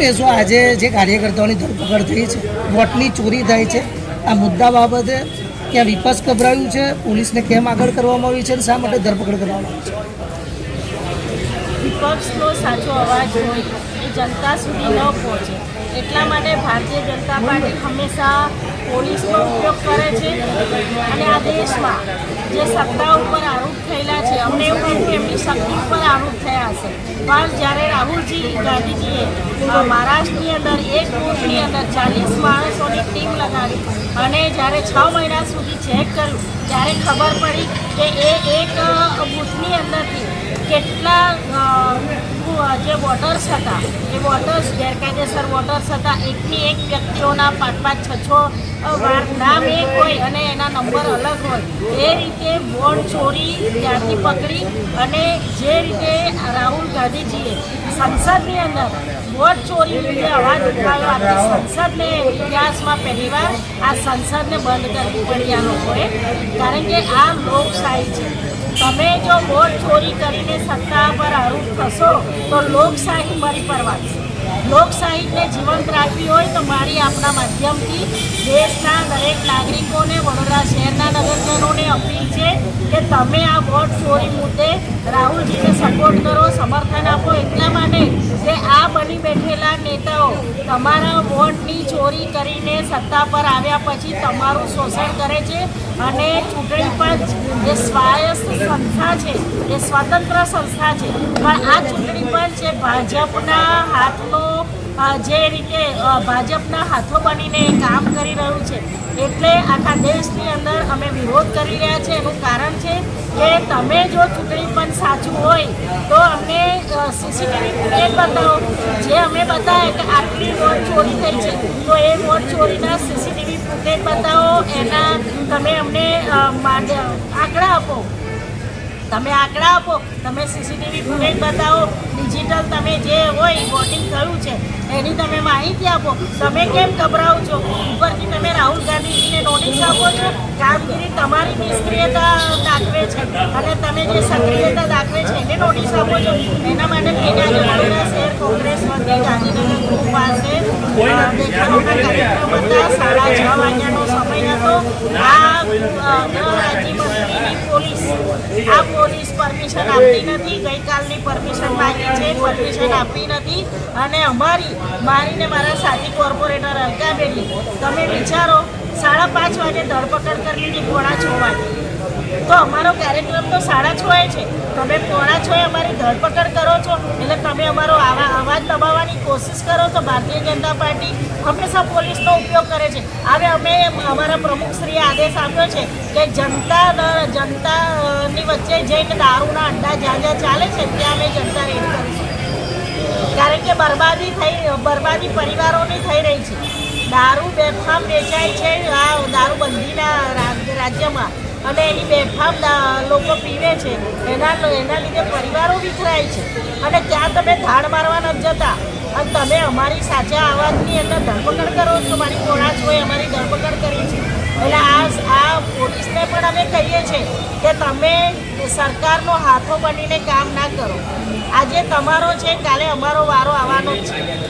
આજે જે કાર્યકર્તાઓની ધરપકડ થઈ છે વોટની ચોરી થાય છે. આ મુદ્દા બાબતે ક્યાં વિપક્ષ ગભરાયું છે, પોલીસને કેમ આગળ કરવામાં આવી છે અને શા માટે ધરપકડ કરવામાં આવી છે? વિપક્ષનો સાચો અવાજ હોય એ જનતા સુધી ન પહોંચે. એટલા માટે ભારતીય જનતા પાર્ટી હંમેશા પોલીસનો ઉપયોગ કરે છે અને આ દેશમાં જે સત્તા ઉપર આરોપ થયેલા છે, અમને એવું કે એમની શક્તિ ઉપર આરોપ થયા હશે પણ જ્યારે રાહુલજી ગાંધીજીએ મહારાષ્ટ્રની અંદર એક બૂથની અંદર ચાલીસ માણસોની ટીમ લગાવી અને જ્યારે છ મહિના સુધી ચેક કર્યું, ત્યારે ખબર પડી કે એ એક બૂથની અંદરથી કેટલા જે વોટર્સ હતા, એ વોટર્સ ગેરકાયદેસર વોટર્સ હતા, એકથી એક વ્યક્તિઓના પાંચ પાંચ છ છ નામ એક હોય અને એના નંબર અલગ હોય. એ રીતે વોટ ચોરી ત્યાંથી પકડી અને જે રીતે રાહુલ ગાંધીજીએ સંસદની અંદર વોટ ચોરી મુદ્દે અવાજ ઉઠાવ્યો આપણી સંસદને ઇતિહાસમાં પહેલીવાર આ સંસદને બંધ કરવી પડી આ લોકોએ. કારણ કે આ લોકશાહી છે. તમે જો વોટ ચોરી કરીને સત્તા પર આરોપ થશો તો લોકશાહી મરી પરવાશે લોકશાહીને જીવંત રાખવી હોય તો મારી આપણા માધ્યમથી દેશના દરેક નાગરિકોને, વડોદરા શહેરના નગરજનોને અપીલ છે કે તમે આ વોટ ચોરી મુદ્દે રાહુલજીને સપોર્ટ કરો, સમર્થન આપો. એટલા માટે કે આ બની બેઠેલા નેતાઓ તમારા વોટની ચોરી કરીને સત્તા પર આવ્યા પછી તમારું શોષણ કરે છે અને ચૂંટણી પંચ એ સ્વાયત્ત સંસ્થા છે, એ સ્વતંત્ર સંસ્થા છે. પણ આ ચૂંટણી પંચ એ ભાજપના હાથનો જે રીતે ભાજપના હાથો બનીને કામ કરી રહ્યું છે, એટલે આખા દેશની અંદર અમે વિરોધ કરી રહ્યા છે. એનું કારણ છે કે તમે જો ચૂંટણી પણ સાચું હોય, તો અમને સીસીટીવી ફૂટેજ બતાવો. જે અમે બતાવે કે આટલી વોટ ચોરી થઈ છે, તો એ વોટ ચોરીના સીસીટીવી ફૂટેજ બતાવો. એના તમે અમને આંકડા આપો. તમે આંકડા આપો તમે સીસીટીવી ફૂટેજ બતાવો ડિજિટલ તમે જે હોય વોટિંગ થયું છે એની તમે માહિતી આપો. તમે કેમ ગભરાઓ છો? ઉપરથી તમે રાહુલ ગાંધીજીને નોટિસ આપો છો કામગીરી તમારી નિષ્ક્રિયતા દાખવે છે અને તમે જે સક્રિયતા દાખવે છે એને નોટિસ આપો છો. એના માટે થઈને આજે શહેર કોંગ્રેસ વતી ગાંધીનગર ગ્રુપ પાસે અ, કાર્યક્રમ હતા સાડા છ હતો આ પોલીસ આ પોલીસ પરમિશન આપતી નથી. ગઈકાલની પરમિશન માગી છે, પરમિશન આપતી નથી. અને અમારી મારીને મારા સાથી કોર્પોરેટર અલકાબેનની તમે વિચારો, સાડા પાંચ વાગે ધરપકડ કરી લીધી પોણા છ વાગે? તો અમારો કાર્યક્રમ તો સાડા છ એ છે. તમે પોણા છ એ અમારી ધરપકડ કરો છો, એટલે તમે અમારો આવા અવાજ દબાવવાની કોશિશ કરો તો ભારતીય જનતા પાર્ટી હંમેશા પોલીસનો ઉપયોગ કરે છે. હવે અમે અમારા પ્રમુખશ્રીએ આદેશ આપ્યો છે કે જનતા જનતાની વચ્ચે જઈને દારૂના અડ્ડા જ્યાં જ્યાં ચાલે છે ત્યાં અમે જનતા રેડ કરીશું. કારણ કે બરબાદી થઈ, બરબાદી પરિવારોની થઈ રહી છે. દારૂ બેફામ વેચાય છે, આ દારૂબંધીના રાજ્યમાં. અને એની બેફામ લોકો પીવે છે. એના એના લીધે પરિવારો વિખરાય છે. અને ત્યાં તમે ધાડ મારવા નથી જતા. અને તમે અમારી સાચા અવાજની અંદર ધરપકડ કરો છો. મારી પોણા હોય અમારી ધરપકડ કરી છે. એટલે આ આ પોલીસને પણ અમે કહીએ છીએ કે તમે સરકારનો હાથો બનીને કામ ના કરો. આજે તમારો છે, કાલે અમારો વારો આવવાનો જ છે.